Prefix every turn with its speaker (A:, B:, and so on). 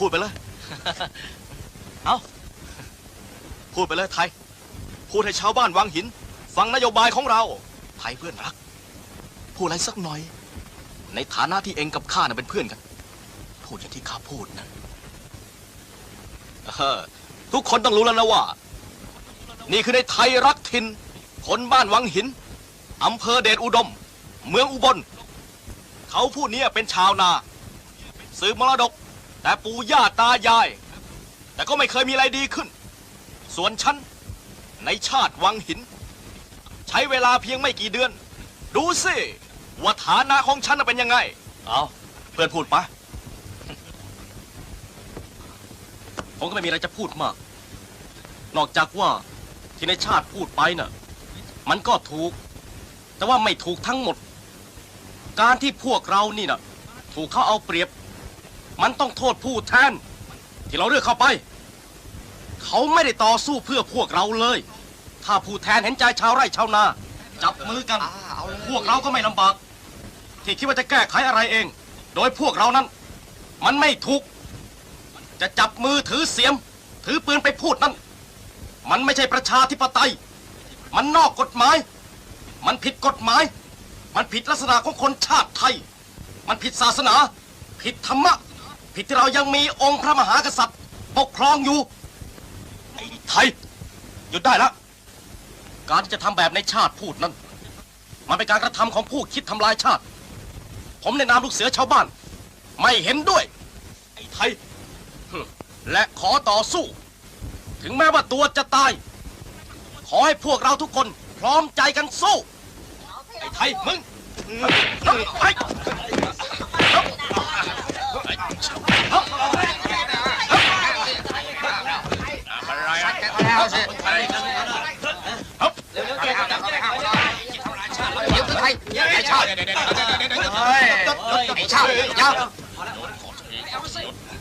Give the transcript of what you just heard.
A: พูดไปเลย เอาพูดไปเลยไทย พูดให้ชาวบ้านวังหิน ฟังนโยบายของเรา ไทยเพื่อนรัก พูดอะไรสักหน่อย ในฐานะที่เองกับข้าน่ะเป็นเพื่อนกัน พูดอย่างที่ข้าพูดนะเออทุกคนต้องรู้แล้วนะว่า นี่คือในไทยรักถิ่นคนบ้านวังหิน อำเภอเดชอุดม เมืองอุบล เขาผู้นี้เป็นชาวนา สืบมรดก แต่ปู่ย่าตายาย แต่ก็ไม่เคยมีอะไรดีขึ้น ส่วนฉัน ในชาติวังหิน ใช้เวลาเพียงไม่กี่เดือน ดูสิว่าฐานะของฉันน่ะเป็นยังไง เอาเพื่อนพูดปะ
B: ผมก็ไม่มีอะไรจะพูดมาก นอกจากว่าที่ในชาติพูดไปน่ะ มันก็ถูก แต่ว่าไม่ถูกทั้งหมด การที่พวกเรานี่น่ะ ถูกเขาเอาเปรียบ มันต้องโทษผู้แทน ที่เราเลือกเข้าไป เขาไม่ได้ต่อสู้เพื่อพวกเราเลย ถ้าผู้แทนเห็นใจชาวไร่ชาวนา จับมือกัน พวกเราก็ไม่ลำบาก ที่คิดว่าจะแก้ไขอะไรเอง โดยพวกเรานั้น มันไม่ถูก จะจับมือถือเสียม ถือปืนไปพูดนั้น มันไม่ใช่ประชาธิปไตย มันนอกกฎหมาย มันผิดกฎหมาย มันผิดลักษณะของคนชาติไทย มันผิดศาสนา ผิดธรรมะ ผิดที่เรายังมีองค์พระมหากษัตริย์ ปกครองอยู่
A: ไอ้ไทย หยุดได้แล้ว
B: การที่จะทำแบบในชาติพูดนั้น มันเป็นการกระทำของผู้คิดทำลายชาติ ผมในนามลูกเสือชาวบ้าน ไม่เห็นด้วยไ
A: อ้ไทย
B: และขอต่อสู้ ถึงแม้ว่าตัวจะตาย ขอให้พวกเราทุกคนพร้อมใจกันสู้ ไอ้
A: ไทยมึง
B: ไอ้
C: เอาสิเร็วๆเก่งเร็วๆเก่งเอาได้เดี๋ยวคือใครไอ้ชาติไอ้ชาติยาด